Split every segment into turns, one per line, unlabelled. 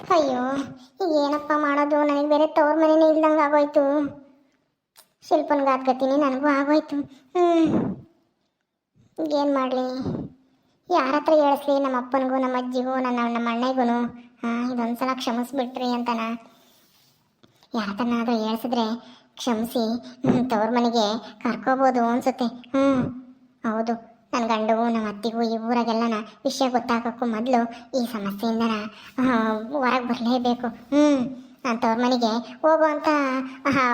ಅಯ್ಯೋ, ಈಗ ಏನಪ್ಪ ಮಾಡೋದು? ನನಗೆ ಬೇರೆ ತವ್ರ ಮನೇನೆ ಇಲ್ದಂಗೆ ಆಗೋಯ್ತು. ಶಿಲ್ಪನ್ಗೆ ಆತ್ಕತೀನಿ ನನಗೂ ಆಗೋಯ್ತು. ಹ್ಞೂ ಏನು ಮಾಡಲಿ? ಯಾರ ಹತ್ರ ಹೇಳಿಸ್ಲಿ? ನಮ್ಮ ಅಪ್ಪನಿಗೂ, ನಮ್ಮ ಅಜ್ಜಿಗೂ, ನನ್ನ ನಮ್ಮ ಅಣ್ಣಗೂ ಹಾಂ, ಇದೊಂದ್ಸಲ ಕ್ಷಮಿಸ್ಬಿಟ್ರಿ ಅಂತನ. ಯಾರತನಾದ್ರೂ ಹೇಳ್ಸಿದ್ರೆ ಕ್ಷಮಿಸಿ ತವ್ರ ಮನೆಗೆ ಕರ್ಕೋಬೋದು ಅನ್ಸುತ್ತೆ. ಹ್ಞೂ ಹೌದು. ನನ್ನ ಗಂಡಗೂ ನಮ್ಮ ಅತ್ತಿಗೂ, ಈ ಊರಾಗೆಲ್ಲನ ವಿಷಯ ಗೊತ್ತಾಗೋಕ್ಕೂ ಮೊದಲು ಈ ಸಮಸ್ಯೆಯಿಂದ ಹೊರಗೆ ಬರಲೇಬೇಕು. ಹ್ಞೂ ಅಂತ ತವ್ರ ಮನೆಗೆ ಹೋಗುವಂಥ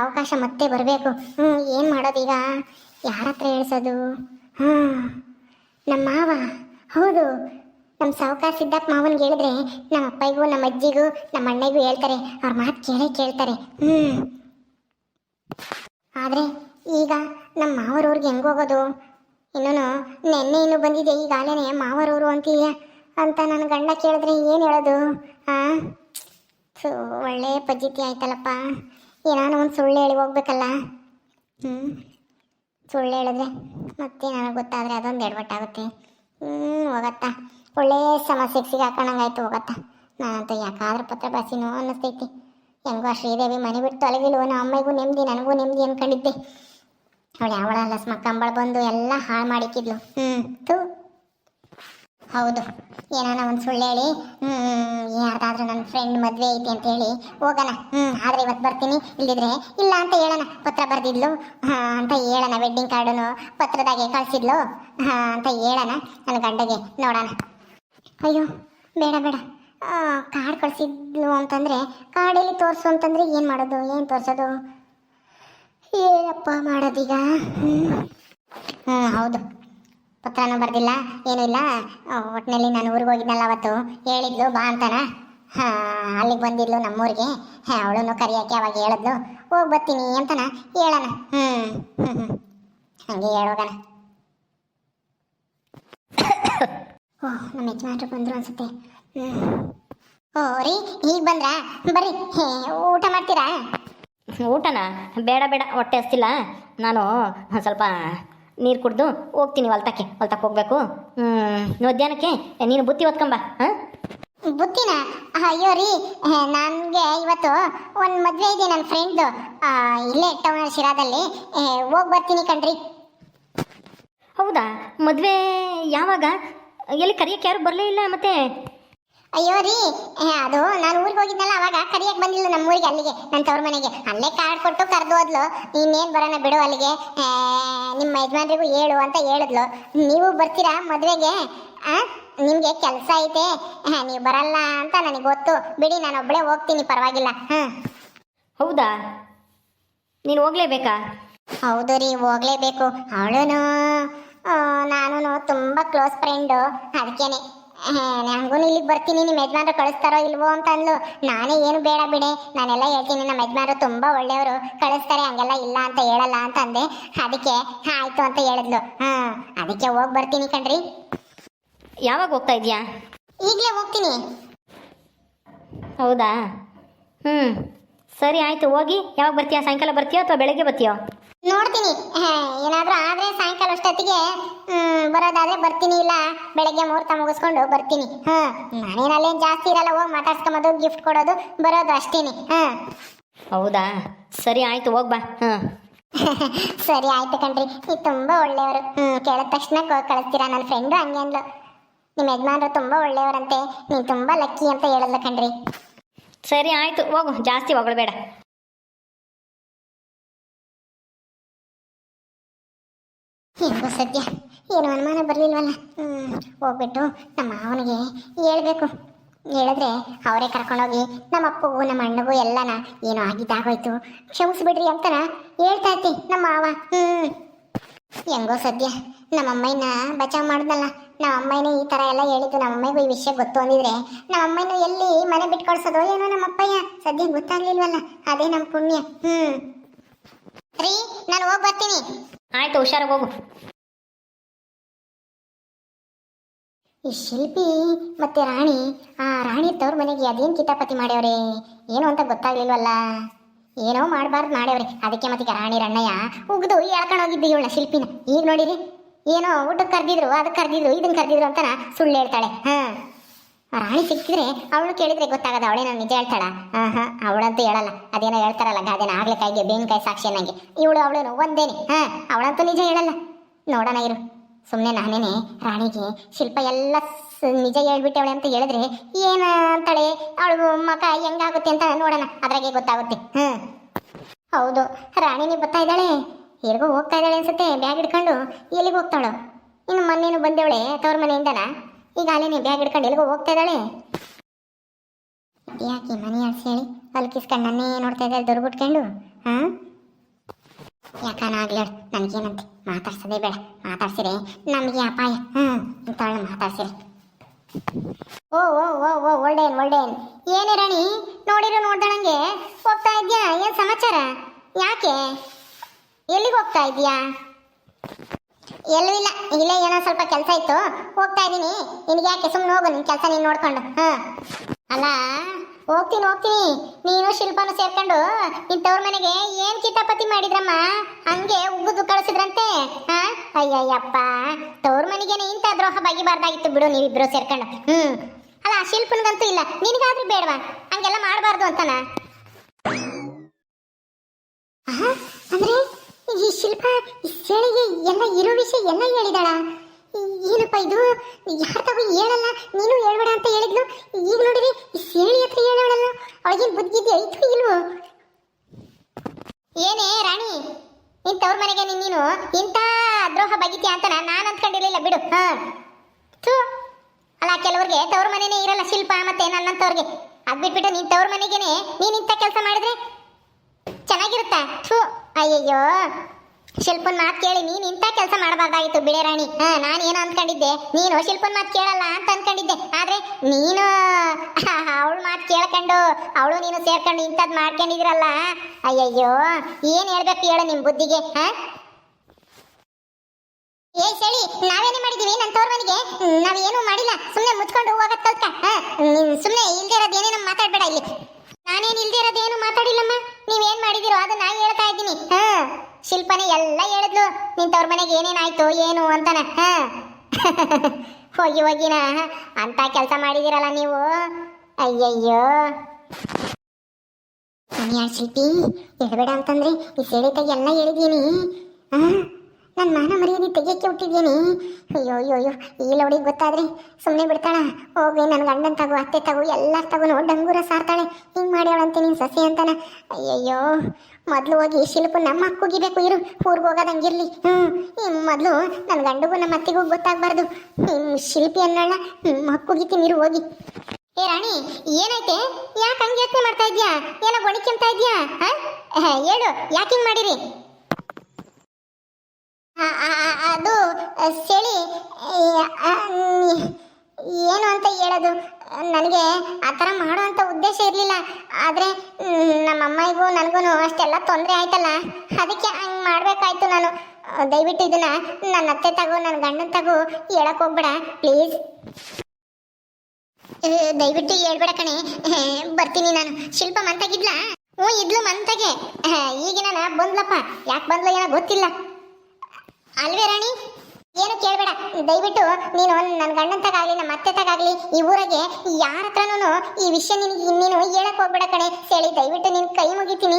ಅವಕಾಶ ಮತ್ತೆ ಬರಬೇಕು. ಹ್ಞೂ ಏನು ಮಾಡೋದೀಗ ಯಾರ ಹತ್ರ ಹೇಳ್ಸೋದು? ಹ್ಞೂ ನಮ್ಮ ಮಾವ. ಹೌದು ನಮ್ಮ ಸಾವುಕಾರ ಸಿದ್ದಪ್ಪ ಮಾವನ್ಗೆ ಹೇಳಿದ್ರೆ ನಮ್ಮ ಅಪ್ಪಗೂ ನಮ್ಮ ಅಜ್ಜಿಗೂ ನಮ್ಮ ಅಣ್ಣಗೂ ಹೇಳ್ತಾರೆ. ಅವ್ರ ಮಾತು ಕೇಳೇ ಕೇಳ್ತಾರೆ. ಹ್ಞೂ ಆದರೆ ಈಗ ನಮ್ಮ ಮಾವರವ್ರಿಗೆ ಹೆಂಗೆ ಹೋಗೋದು? ಇನ್ನೂ ನೆನ್ನೆ ಇನ್ನು ಬಂದಿದೆ ಈಗಾಗಲೇ ಮಾವರವರು ಅಂತೀಯ ಅಂತ ನನ್ನ ಗಂಡ ಕೇಳಿದ್ರೆ ಏನು ಹೇಳೋದು? ಹಾಂ ಸೊ ಒಳ್ಳೆ ಪದ್ಧತಿ ಆಯ್ತಲ್ಲಪ್ಪ. ಏನಾನ ಒಂದು ಸುಳ್ಳು ಹೇಳಿ ಹೋಗ್ಬೇಕಲ್ಲ. ಹ್ಞೂ ಸುಳ್ಳು ಹೇಳಿದ್ರೆ ಮತ್ತೆ ನನಗೆ ಗೊತ್ತಾದರೆ ಅದೊಂದು ಎಡವಟ್ಟಾಗುತ್ತೆ. ಹ್ಞೂ ಹೋಗತ್ತಾ. ಒಳ್ಳೆ ಸಮಸ್ಯೆಗೆ ಸಿಗಾಕೊಂಡಂಗಾಯ್ತು, ಹೋಗತ್ತಾ. ನಾನಂತೂ ಯಾಕಾದ್ರೂ ಪತ್ರ ಬಸಿನೋ ಅನ್ನಿಸ್ತೈತಿ. ಹೆಂಗೋ ಶ್ರೀದೇವಿ ಮನೆ ಬಿಟ್ಟು ತೊಲಗಿಲ್ವೋ ನಮ್ಮ ಅಮ್ಮಿಗೂ ನೆಮ್ಮದಿ ನನಗೂ ನೆಮ್ಮದಿ ಅನ್ಕೊಂಡಿದ್ದೆ. ಅವಳು ಯಾವಳ ಕಂಬಳ ಬಂದು ಎಲ್ಲ ಹಾಳು ಮಾಡಿಕ್ಕಿದ್ಲು ಹ್ಞೂ ತು ಹೌದು. ಏನಾನ ಒಂದು ಸುಳ್ಳು ಹೇಳಿ. ಹ್ಞೂ ಯಾರ್ದಾದ್ರೂ ನನ್ನ ಫ್ರೆಂಡ್ ಮದುವೆ ಐತಿ ಅಂತ ಹೇಳಿ ಹೋಗೋಣ. ಹ್ಞೂ ಆದರೆ ಇವತ್ತು ಬರ್ತೀನಿ. ಇಲ್ಲಿದ್ರೆ ಇಲ್ಲ ಅಂತ ಹೇಳೋಣ. ಪತ್ರ ಬರೆದಿದ್ಲು. ಹಾಂ, ಅಂತ ಹೇಳೋಣ ವೆಡ್ಡಿಂಗ್ ಕಾರ್ಡನ್ನು ಪತ್ರದಾಗೆ ಕಳಿಸಿದ್ಲು. ಹಾಂ, ಅಂತ ಹೇಳೋಣ. ನನ್ನ ಗಂಡಗೆ ನೋಡೋಣ. ಅಯ್ಯೋ, ಬೇಡ ಬೇಡ. ಕಾರ್ಡ್ ಕಳಿಸಿದ್ಲು ಅಂತಂದರೆ ಕಾರ್ಡಲ್ಲಿ ತೋರಿಸು ಅಂತಂದರೆ ಏನು ಮಾಡೋದು? ಏನು ತೋರಿಸೋದು? ಏನಪ್ಪ ಮಾಡೋದೀಗ? ಹ್ಞೂ ಹೌದು. ಪತ್ರನೂ ಬರ್ದಿಲ್ಲ, ಏನೂ ಇಲ್ಲ. ಒಟ್ಟಿನಲ್ಲಿ ನಾನು ಊರಿಗೆ ಹೋಗಿದ್ನಲ್ಲ ಅವತ್ತು. ಹೇಳಿದ್ಲು, ಬಾ ಅಂತಾನ. ಹಾಂ, ಅಲ್ಲಿಗೆ ಬಂದಿದ್ಲು ನಮ್ಮೂರಿಗೆ. ಹಾಂ, ಅವಳನ್ನು ಕರಿಯೋಕ್ಕೆ ಅವಾಗ ಹೇಳಿದ್ಲು. ಹೋಗಿ ಬರ್ತೀನಿ ಅಂತಾನ. ಹೇಳೋಣ. ಹ್ಞೂ ಹ್ಞೂ ಹ್ಞೂ ಹಂಗೆ ಹೇಳೋಗಣ ಓ, ನಮ್ಮ ಯಜಮಾನ್ರು ಬಂದರು ಅನ್ಸುತ್ತೆ. ಹ್ಞೂ ಓ, ರೀ ಈಗ ಬಂದ್ರಾ? ಬರ್ರಿ. ಊಟ ಮಾಡ್ತೀರಾ?
ಊಟನಾ? ಬೇಡ ಬೇಡ ಹೊಟ್ಟೆ ಹಸ್ತಿಲ್ಲ. ನಾನು ಸ್ವಲ್ಪ ನೀರು ಕುಡ್ದು ಹೋಗ್ತೀನಿ ಹೊಲ್ತಕ್ಕೆ ಹೊಲ್ತಕ್ಕೆ ಹೋಗ್ಬೇಕು. ಹ್ಞೂ ಮಧ್ಯಾಹ್ನಕ್ಕೆ ನೀನು ಬುತ್ತಿ ಹೊತ್ಕೊಂಬ ಹಾಂ?
ಬುತ್ತಿನ? ಅಯ್ಯೋ ರೀ ನನಗೆ ಇವತ್ತು ಒಂದು ಮದುವೆ ಇದೆ ನನ್ನ ಫ್ರೆಂಡ್ದು ಇಲ್ಲೇ ಟೌನ್ ಶಿರಾದಲ್ಲಿ. ಹೋಗಿ ಬರ್ತೀನಿ ಕಣ್ರಿ.
ಹೌದಾ? ಮದುವೆ ಯಾವಾಗ? ಎಲ್ಲಿ ಕರಿಯಕ್ಕೆ ಯಾರು ಬರಲೇ ಇಲ್ಲ ಮತ್ತೆ?
ಅಯ್ಯೋ ರೀ ಅದು ನಾನು ಊರಿಗೆ ಹೋಗಿದ್ನಲ್ಲ ಅವಾಗ ಕರಿಯಕ್ಕೆ ಬಂದಿಲ್ಲ ನಮ್ಮ ಊರಿಗೆ ಅಲ್ಲಿಗೆ ನನ್ನ ತವ್ರ ಮನೆಗೆ. ಅಲ್ಲೇ ಕಾರ್ಡ್ ಕೊಟ್ಟು ಕರೆದು ಹೋದ್ಲು. ಇನ್ನೇನು ಬರೋಣ ಬಿಡು ಅಲ್ಲಿಗೆ. ನಿಮ್ಮ ಯಜಮಾನ್ರಿಗೂ ಹೇಳು ಅಂತ ಹೇಳಿದ್ಲು. ನೀವು ಬರ್ತೀರಾ ಮದುವೆಗೆ? ನಿಮಗೆ ಕೆಲಸ ಐತೆ. ನೀವು ಬರಲ್ಲ ಅಂತ ನನಗೆ ಗೊತ್ತು. ಬಿಡಿ ನಾನು ಒಬ್ಬಳೇ ಹೋಗ್ತೀನಿ ಪರವಾಗಿಲ್ಲ. ಹಾಂ.
ಹೌದಾ? ನೀನು ಹೋಗ್ಲೇಬೇಕಾ?
ಹೌದು ರೀ ಹೋಗ್ಲೇಬೇಕು. ಅವಳು ನಾನು ತುಂಬ ಕ್ಲೋಸ್ ಫ್ರೆಂಡು ಅದಕ್ಕೇನೆ. ನನಗೂ ಇಲ್ಲಿಗೆ ಬರ್ತೀನಿ ನಿಮ್ಮ ಯಜಮಾನ್ರು ಕಳಿಸ್ತಾರೋ ಇಲ್ವೋ ಅಂತ ಅಂದ್ಲು. ನಾನೇ ಏನು ಬೇಡ ಬಿಡೆ ನಾನೆಲ್ಲ ಹೇಳ್ತೀನಿ ನಮ್ಮ ಯಜಮಾನ್ರು ತುಂಬ ಒಳ್ಳೆಯವರು ಕಳಿಸ್ತಾರೆ ಹಂಗೆಲ್ಲ ಇಲ್ಲ ಅಂತ ಹೇಳಲ್ಲ ಅಂತ ಅಂದೆ. ಅದಕ್ಕೆ ಆಯಿತು ಅಂತ ಹೇಳಿದ್ಲು. ಹಾಂ ಅದಕ್ಕೆ ಹೋಗಿ ಬರ್ತೀನಿ ಕಣ್ರಿ.
ಯಾವಾಗ ಹೋಗ್ತಾ ಇದೆಯಾ?
ಈಗಲೇ ಹೋಗ್ತೀನಿ.
ಹೌದಾ? ಹ್ಞೂ ಸರಿ ಆಯಿತು ಹೋಗಿ. ಯಾವಾಗ ಬರ್ತೀಯಾ? ಸಾಯಂಕಾಲ ಬರ್ತೀಯೋ ಅಥವಾ ಬೆಳಗ್ಗೆ ಬರ್ತೀಯೋ?
ನೋಡ್ತೀನಿ. ಏನಾದರೂ ಆದರೆ ಸಾಯಂಕಾಲ ಅಷ್ಟೊತ್ತಿಗೆ ಬರೋದಾದರೆ ಬರ್ತೀನಿ ಇಲ್ಲ ಬೆಳಗ್ಗೆ ಮುಹೂರ್ತ ಮುಗಿಸ್ಕೊಂಡು ಬರ್ತೀನಿ. ಹಾಂ ನಾನೇನು ಅಲ್ಲೇನು ಜಾಸ್ತಿ ಇರಲ್ಲ ಹೋಗಿ ಮಾತಾಡ್ಸ್ಕೊಂಬೋದು ಗಿಫ್ಟ್ ಕೊಡೋದು ಬರೋದು ಅಷ್ಟೇನೆ. ಹಾಂ
ಹೌದಾ? ಸರಿ ಆಯಿತು ಹೋಗ್ಬಾ ಹಾಂ
ಸರಿ ಆಯ್ತು ಕಣ್ರಿ. ನೀವು ತುಂಬ ಒಳ್ಳೆಯವರು. ಹ್ಞೂ ಕೇಳಿದ ತಕ್ಷಣ ಕಳಿಸ್ತೀರಾ ನನ್ನ ಫ್ರೆಂಡು ಹಂಗೆ ಅಂದ್ಲು ನಿಮ್ಮ ಯಜಮಾನರು ತುಂಬ ಒಳ್ಳೆಯವರಂತೆ. ನೀನು ತುಂಬ ಲಕ್ಕಿ ಅಂತ ಹೇಳಲ್ಲ ಕಣ್ರಿ.
ಸರಿ ಆಯಿತು ಹೋಗು. ಜಾಸ್ತಿ ಹೊಗಳಬೇಡ.
ಸದ್ಯ. ಏನು ಅನುಮಾನ ಬರಲಿಲ್ವಲ್ಲ? ಹ್ಮ್, ಹೋಗ್ಬಿಟ್ಟು ನಮ್ಮ ಮಾವನಿಗೆ ಹೇಳ್ಬೇಕು. ಹೇಳಿದ್ರೆ ಅವರೇ ಕರ್ಕೊಂಡೋಗಿ ನಮ್ಮ ಅಪ್ಪಗೂ, ನಮ್ಮ ಅಣ್ಣಗೂ ಎಲ್ಲನ ಏನು ಆಗಿದ್ದಾಗೋಯ್ತು. ಕ್ಷಮಿಸ್ಬಿಡ್ರಿ ಅಂತನ ಹೇಳ್ತಾ ಇರ್ತಿ ನಮ್ಮ ಮಾವ. ಹ್ಞೂ ಹೆಂಗೋ ಸದ್ಯ. ನಮ್ಮ ಅಮ್ಮಯ್ಯನ ಬಚಾವ್ ಮಾಡಿದ್ನಲ್ಲ. ನಮ್ಮ ಈ ಥರ ಎಲ್ಲ ಹೇಳಿದ್ದು ನಮ್ಮ ಅಮ್ಮಯ್ಯಗೂ ಈ ವಿಷಯ ಗೊತ್ತು ಅಂದಿದ್ರೆ ನಮ್ಮ ಎಲ್ಲಿ ಮನೆ ಬಿಟ್ಟು ಏನೋ ನಮ್ಮ ಅಪ್ಪಯ್ಯ. ಸದ್ಯ ಗೊತ್ತಾಗ್ಲಿಲ್ವಲ್ಲ. ಅದೇ ನಮ್ಮ ಪುಣ್ಯ. ಹ್ಞೂ ರೀ, ನಾನು ಹೋಗಿ ಬರ್ತೀನಿ.
ಆಯ್ತು, ಹುಷಾರಾಗಿ ಹೋಗು.
ಈ ಶಿಲ್ಪಿ ಮತ್ತೆ ರಾಣಿ, ಆ ರಾಣಿ ತವ್ರ ಮನೆಗೆ ಅದೇನು ಕಿತಾಪತಿ ಮಾಡ್ಯವ್ರೆ? ಏನು ಅಂತ ಗೊತ್ತಾಗ್ಲಿಲ್ವಲ್ಲ? ಏನೋ ಮಾಡಬಾರ್ದು ಮಾಡ್ಯವ್ರೆ. ಅದಕ್ಕೆ ಮತ್ತೆ ರಾಣಿ ರಣ್ಣಯ್ಯ ಉಗ್ದು ಎಳ್ಕೊಂಡು ಹೋಗಿದ್ದು ಇವಳ ಶಿಲ್ಪಿನ. ಈಗ ನೋಡಿರಿ. ಏನೋ ಊಟಕ್ಕೆ ಕರೆದಿದ್ರು ಅದಕ್ಕೆ ಕರೆದಿದ್ರು ಇದನ್ನ ಕರೆದಿದ್ರು ಅಂತ ಸುಳ್ಳು ಹೇಳ್ತಾಳೆ. ಹಾ. ರಾಣಿ ಸಿಕ್ಕಿದ್ರೆ ಅವಳು ಕೇಳಿದ್ರೆ ಗೊತ್ತಾಗದ ಅವಳೇನೋ ನಿಜ ಹೇಳ್ತಾಳ. ಹಾ, ಅವಳಂತೂ ಹೇಳಲ್ಲ. ಅದೇನೋ ಹೇಳ್ತಾರಲ್ಲ, ಗಾದೆನ ಆಗ್ಲಕಾಯಿಗೆ ಬೇವಿನಕಾಯಿ ಸಾಕ್ಷಿ ಅನ್ನಂಗೆ. ಇವಳು ಅವಳೇನು ಒಂದೇನೆ. ಹಾಂ, ಅವಳಂತೂ ನಿಜ ಹೇಳಲ್ಲ. ನೋಡೋಣ ಇರು. ಸುಮ್ಮನೆ ನಾನೇನೆ ರಾಣಿಗೆ ಶಿಲ್ಪ ಎಲ್ಲ ನಿಜ ಹೇಳ್ಬಿಟ್ಟವಳೆ ಅಂತ ಹೇಳಿದ್ರೆ ಏನ ಅಂತಾಳೆ ಅವಳು ಮಕ ಹೆಂಗಾಗುತ್ತೆ ಅಂತ ನೋಡೋಣ, ಅದ್ರಾಗೆ ಗೊತ್ತಾಗುತ್ತೆ. ಹ್ಞೂ ಹೌದು, ರಾಣಿನಿ ಬರ್ತಾ ಇದ್ದಾಳೆ. ಎಲ್ಗೋ ಹೋಗ್ತಾ ಇದ್ದಾಳೆ ಅನ್ಸುತ್ತೆ, ಬ್ಯಾಗ್ ಹಿಡ್ಕೊಂಡು ಎಲ್ಲಿಗೆ ಹೋಗ್ತಾಳು? ಇನ್ನು ಮೊನ್ನೇನು ಬಂದೇವಳೆ ತವ್ರ ಮನೆಯಿಂದನ? ಈಗ ಅಲ್ಲೇನೆ ಬ್ಯಾಗ್ ಹಿಡ್ಕೊಂಡು ಎಲ್ಲಿಗೂ ಹೋಗ್ತಾ ಇದ್ದಾಳೆ. ಯಾಕೆ ಮನೆ ಆಡ್ಸಿ ಹೇಳಿ? ಅಲ್ಲಿ ಕಿಸ್ಕೊಂಡು ನನ್ನೇ ನೋಡ್ತಾ ಇದ್ದಾಳೆ ದುರ್ಗುಟ್ಕೊಂಡು, ಹಾ? ಯಾಕನಾಗ್ಲಿ ನನಗೇನಂತೆ? ಮಾತಾಡ್ಸೋದೇ ಬೇಡ. ಮಾತಾಡ್ಸಿರಿ. ನಮಗೆ ಅಪಾಯ. ಹ್ಮ್. ಇಂಥವಳನ್ನ ಮಾತಾಡ್ಸಿರಿ. ಓ ಓ ಓ ಓ ಒಳ್ಡೇನ್ ಒಳ್ಡೇನ್ ಏನೇ? ರಾಣಿ? ನೋಡಿರು ನೋಡ್ದಳಂಗೆ ಹೋಗ್ತಾ ಇದ್ಯಾ? ಏನು ಸಮಾಚಾರ? ಯಾಕೆ? ಎಲ್ಲಿಗೆ ಹೋಗ್ತಾ ಇದೀಯಾ? ಎಲ್ಲೂ ಇಲ್ಲ. ಇಲ್ಲೇ ಏನೋ ಸ್ವಲ್ಪ ಕೆಲಸ ಇತ್ತು. ಹೋಗ್ತಾ ಇದ್ದೀನಿ. ನಿನಗೆ ಯಾಕೆ ಸುಮ್ಮನೆ ಹೋಗು, ನಿನ್ ಕೆಲಸ ನೀನು ನೋಡ್ಕೊಂಡು. ಹಾ ಅಲ್ಲ? ಹೋಗ್ತೀನಿ ಹೋಗ್ತೀನಿ. ನೀನು ಶಿಲ್ಪನು ಸೇರ್ಕೊಂಡು ತವ್ರ ಮನೆಗೆ ಏನ್ ಕಿತಾಪತಿ ಮಾಡಿದ್ರಮ್ಮ? ಹಂಗೆ ಉಗ್ಗುದು ಕಳಿಸಿದ್ರಂತೆ ಹಾ ಅಯ್ಯಯ್ಯಪ್ಪ, ತವ್ರ ಮನೆಗೇನೆ ಇಂಥ ದ್ರೋಹ ಬಗಿಬಾರ್ದಾಗಿತ್ತು ಬಿಡು ನೀವಿಬ್ರು ಸೇರ್ಕೊಂಡು. ಹ್ಮ್. ಅಲ್ಲ ಶಿಲ್ಪನಗಂತೂ ಇಲ್ಲ. ನಿನಗಾದ್ರೂ ಬೇಡವಾ? ಹಂಗೆಲ್ಲ ಮಾಡಬಾರ್ದು ಅಂತನ? ಅಂದ್ರೆ ಈ ಶಿಲ್ಪ ಈ ಎಲ್ಲ ಇರೋ ವಿಷಯ ಎಲ್ಲ ಹೇಳಿದಾಳ? ಏನಪ್ಪ ಇದು? ಯಾರ ತಗೋ ಹೇಳಲ್ಲ? ನೀನು ಹೇಳ್ಬೇಡ ಅಂತ ಹೇಳಿದ್ಲು. ಈಗ ನೋಡಿದ್ರೆ ಸೇಳಿ ಹತ್ರ ಹೇಳೋಳಲ್ಲ. ಅವಳಿಗೇನು ಬುದ್ಧಿದ್ದೆ ಐತು ಇಲ್ವೋ? ಏನೇ ರಾಣಿ ನಿನ್ ತವ್ರ ಮನೆಗೆ ನೀನು ಇಂಥ ದ್ರೋಹ ಬಗಿತೀಯ ಅಂತ ನಾನು ಅಂದ್ಕೊಂಡಿರ್ಲಿಲ್ಲ, ಬಿಡು. ಹಾ. ಥೂ. ಅಲ್ಲ, ಕೆಲವ್ರಿಗೆ ತವ್ರ ಮನೆನೇ ಇರಲ್ಲ ಶಿಲ್ಪ ಮತ್ತೆ ನನ್ನಂತವ್ರಿಗೆ ಅದ್ ಬಿಟ್ಬಿಟ್ಟು ನೀನ್ ತವ್ರ ಮನೆಗೇನೆ ನೀನ್ ಇಂಥ ಕೆಲಸ ಮಾಡಿದ್ರೆ ಚೆನ್ನಾಗಿರುತ್ತಾ? ಥೂ. ಅಯ್ಯಯ್ಯೋ. ಶಿಲ್ಪನ್ ಮಾತು ಕೇಳಿ ನೀನ್ ಇಂಥ ಕೆಲಸ ಮಾಡಬಾರ್ದಾಗಿತ್ತು ಬಿಳೆ ರಾಣಿ. ಹಾ, ನಾನು ಏನೋ ಅನ್ಕೊಂಡಿದ್ದೆ. ನೀನು ಶಿಲ್ಪನ್ ಮಾತು ಕೇಳಲ್ಲ ಅಂತ ಅನ್ಕೊಂಡಿದ್ದೆ. ಆದ್ರೆ ನೀನು ಅವಳು ಮಾತು ಕೇಳ್ಕೊಂಡು, ಅವಳು ನೀನು ಸೇರ್ಕೊಂಡು ಇಂಥದ್ದು ಮಾಡ್ಕೊಂಡಿದ್ರಲ್ಲ. ಅಯ್ಯಯ್ಯೋ, ಏನ್ ಹೇಳ್ಬೇಕು ಹೇಳು ನಿಮ್ ಬುದ್ಧಿಗೆ, ಹಾ? ಏ ಸಳಿ, ನಾವೇನೇ ಮಾಡಿದೀವಿ ನನ್ನ ತೋರ್ ಮನೆಗೆ? ನಾವೇನು ಮಾಡಿಲ್ಲ. ಸುಮ್ಮನೆ ಮುಚ್ಕೊಂಡು ಕಲ್ತ ನೀನ್ ಸುಮ್ಮನೆ ಇಲ್ದೇ ಇರೋದು ಏನೇನು ಮಾತಾಡ್ಬೇಡ ಇಲ್ಲಿ. ನಾನೇನು ಇಲ್ದೇ ಇರೋದೇನು ಮಾತಾಡಿಲ್ಲಮ್ಮ? ನೀವೇನು ಮಾಡಿದಿರೋ ಅದು ನಾ ಹೇಳ್ತಾ ಇದ್ದೀನಿ, ಹಾ? ಶಿಲ್ಪನೆ ಎಲ್ಲ ಹೇಳಿದ್ಲು, ನಿಂತವ್ರ ತವ್ರ ಮನೆಗೆ ಏನೇನಾಯ್ತು, ಏನು ಅಂತಾನೆ, ಹಾ? ಹೋಗಿ ಹೋಗಿನ ಅಂತ ಕೆಲಸ ಮಾಡಿದಿರಲ್ಲ ನೀವು? ಅಯ್ಯಯ್ಯೋ. ಶಿಲ್ಪಿ? ಹೇಳ್ಬೇಡ ಅಂತಂದ್ರೆ ಈ ಸೆಳಿತಾಗ ಎಲ್ಲ ಹೇಳಿದೀನಿ ಆ ನನ್ನ ಮಾನ ಮರ್ಯಾದೆ ತೆಗಿಯಕ್ಕೆ ಹುಟ್ಟಿದ್ದೀನಿ. ಅಯ್ಯೋ ಅಯ್ಯೋ ಅಯ್ಯೋ, ಈ ಲೌಡಿಗೆ ಗೊತ್ತಾದ್ರೆ ಸುಮ್ಮನೆ ಬಿಡ್ತಾಳ. ಹೋಗಿ ನನ್ನ ಗಂಡನ ತಗೋ, ಅತ್ತೆ ತಗೋ ಎಲ್ಲ ತಗೋ ಡಂಗೂರ ಸಾರ್ತಾಳೆ. ಹಿಂಗೆ ಮಾಡ್ಯಾಳಂತೆ ನೀನು ಸಸಿ ಅಂತಾನ. ಅಯ್ಯಯ್ಯೋ, ಮೊದಲು ಹೋಗಿ ಶಿಲ್ಪು ನಮ್ಮ ಅಕ್ಕುಗಿಬೇಕು ಇರು. ಊರಿಗೆ ಹೋಗೋದಂಗಿರ್ಲಿ. ಹ್ಞೂ ಮೊದಲು ನನ್ನ ಗಂಡಗೂ ನಮ್ಮ ಅತ್ತೆಗೂ ಗೊತ್ತಾಗಬಾರ್ದು. ಶಿಲ್ಪಿ ಅನ್ನೋಣ ಮಕ್ಕುಗಿತೀನಿ ಇರು ಹೋಗಿ. ಏ ರಾಣಿ ಏನೈತೆ ಯಾಕೆ ಹಂಗೆ ಯೋಚನೆ ಮಾಡ್ತಾ ಇದೆಯಾ? ಏನೋ ಗೊಣಿಕೆಂತ ಇದ್ಯಾ? ಹಾ, ಹೇಳು, ಯಾಕೆ ಹಿಂಗೆ ಮಾಡಿರಿ ಆ, ಆ, ಆ, ಅದು ಚಳಿ ಏನು ಅಂತ ಹೇಳೋದು? ನನಗೆ ಆ ಥರ ಮಾಡುವಂಥ ಉದ್ದೇಶ ಇರಲಿಲ್ಲ. ಆದರೆ ನಮ್ಮ ಅಮ್ಮಗೂ ನನಗೂ ಅಷ್ಟೆಲ್ಲ ತೊಂದರೆ ಆಯ್ತಲ್ಲ? ಅದಕ್ಕೆ ಹಂಗೆ ಮಾಡಬೇಕಾಯ್ತು ನಾನು. ದಯವಿಟ್ಟು ಇದನ್ನು ನನ್ನ ಅತ್ತೆ ತಗೋ, ನನ್ನ ಗಂಡನ ತಗೋ ಹೇಳಕ್ಕೆ ಹೋಗ್ಬೇಡ, ಪ್ಲೀಸ್. ದಯವಿಟ್ಟು ಹೇಳ್ಬೇಡ ಕಣೆ. ಬರ್ತೀನಿ ನಾನು. ಶಿಲ್ಪ ಮಂತಾಗಿದ್ಲ? ಹ್ಞೂ, ಇದ್ಲು ಮಂತಾಗೆ. ಈಗಿನ ಬಂದ್ಲಪ್ಪ. ಯಾಕೆ ಬಂದ್ಲ ಏನೋ ಗೊತ್ತಿಲ್ಲ. ಅಲ್ವೇ ರಾಣಿ? ಏನು ಕೇಳಬೇಡ. ದಯವಿಟ್ಟು ನೀನು ನನ್ನ ಗಂಡನ ನಮ್ಮ ಅತ್ತೆ ತಗಾಗ್ಲಿ ಈ ಊರಿಗೆ ಯಾರ ಹತ್ರನೂ ಈ ವಿಷಯ ನಿನಗೆ ನೀನು ಹೇಳಕ್ ಹೋಗ್ಬೇಡ ಕಣೆ. ಹೇಳಿ ದಯವಿಟ್ಟು ನಿನ್ ಕೈ ಮುಗಿತೀನಿ.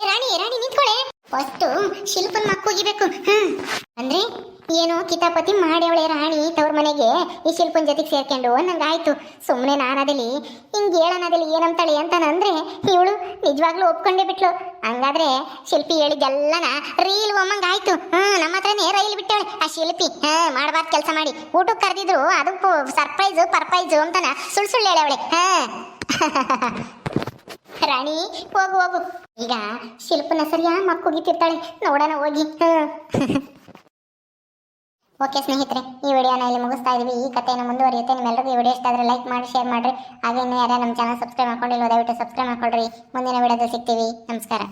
ರಾಣಿ ರಾಣಿ, ನಿಂತ್ಕೊಳೆ. ಫಸ್ಟು ಶಿಲ್ಪನ್ ಮಕ್ಕೂಗಿಬೇಕು ಹ್ಮ್. ಅಂದ್ರೆ ಏನು ಕಿತಾಪತಿ ಮಾಡ್ಯವಳೆ ರಾಣಿ ತವ್ರ ಮನೆಗೆ, ಈ ಶಿಲ್ಪನ್ ಜೊತೆಗೆ ಸೇರ್ಕೊಂಡು ನಂಗಾಯ್ತು ಸುಮ್ಮನೆ ನಾನದಲ್ಲಿ ಹಿಂಗೆ ಹೇಳೋಣದಲ್ಲಿ ಏನಂತಾಳೆ ಅಂತ ಅಂದ್ರೆ, ಇವಳು ನಿಜವಾಗ್ಲೂ ಒಪ್ಕೊಂಡೇ ಬಿಟ್ಲು. ಹಂಗಾದ್ರೆ ಶಿಲ್ಪಿ ಹೇಳಿದ್ದೆಲ್ಲನ ರೀಲ್ ಒಮ್ಮಂಗಾಯ್ತು ಹ್ಮ್, ನಮ್ಮ ಹತ್ರನೇ ರೈಲ್ ಬಿಟ್ಟವಳೆ. ಆ ಶಿಲ್ಪಿ ಹಾ ಮಾಡಬಾರ್ದು ಕೆಲಸ ಮಾಡಿ. ಊಟಕ್ಕೆ ಕರೆದಿದ್ರು ಅದು ಸರ್ಪ್ರೈಸು ಪರ್ಪ್ರೈಸು ಅಂತನ ಸುಳ್ಳು ಸುಳ್ಳು ಹೇಳವಳೆ. ಹಾ ರಾಣಿ, ಹೋಗು ಹೋಗು. ಈಗ ಶಿಲ್ಪನ ಸರಿಯಾ ಮಕ್ಕುಗಿತಿರ್ತಾಳೆ ನೋಡೋಣ, ಹೋಗಿ. ಓಕೆ ಸ್ನೇಹಿತರೆ, ಈ ವಿಡಿಯೋನ ಇಲ್ಲಿ ಮುಗಿಸ್ತಾ ಇದೀವಿ. ಈ ಕಥೆಯನ್ನು ಮುಂದುವರಿಯುತ್ತೆ. ನಿಮ್ಮೆಲ್ಲರಿಗೂ ಈ ವಿಡಿಯೋ ಇಷ್ಟ ಆದರೆ ಲೈಕ್ ಮಾಡಿ, ಶೇರ್ ಮಾಡಿರಿ. ಹಾಗೆ ಇನ್ನೂ ಯಾರ್ಯಾರು ನಮ್ಮ ಚಾನಲ್ ಸಬ್ಸ್ಕ್ರೈಬ್ ಮಾಡ್ಕೊಂಡಿಲ್ಲ, ದಯವಿಟ್ಟು ಸಬ್ಸ್ಕ್ರೈಬ್ ಮಾಡ್ಕೊಳ್ರಿ. ಮುಂದಿನ ವಿಡಿಯೋದಲ್ಲಿ ಸಿಗ್ತೀವಿ. ನಮಸ್ಕಾರ.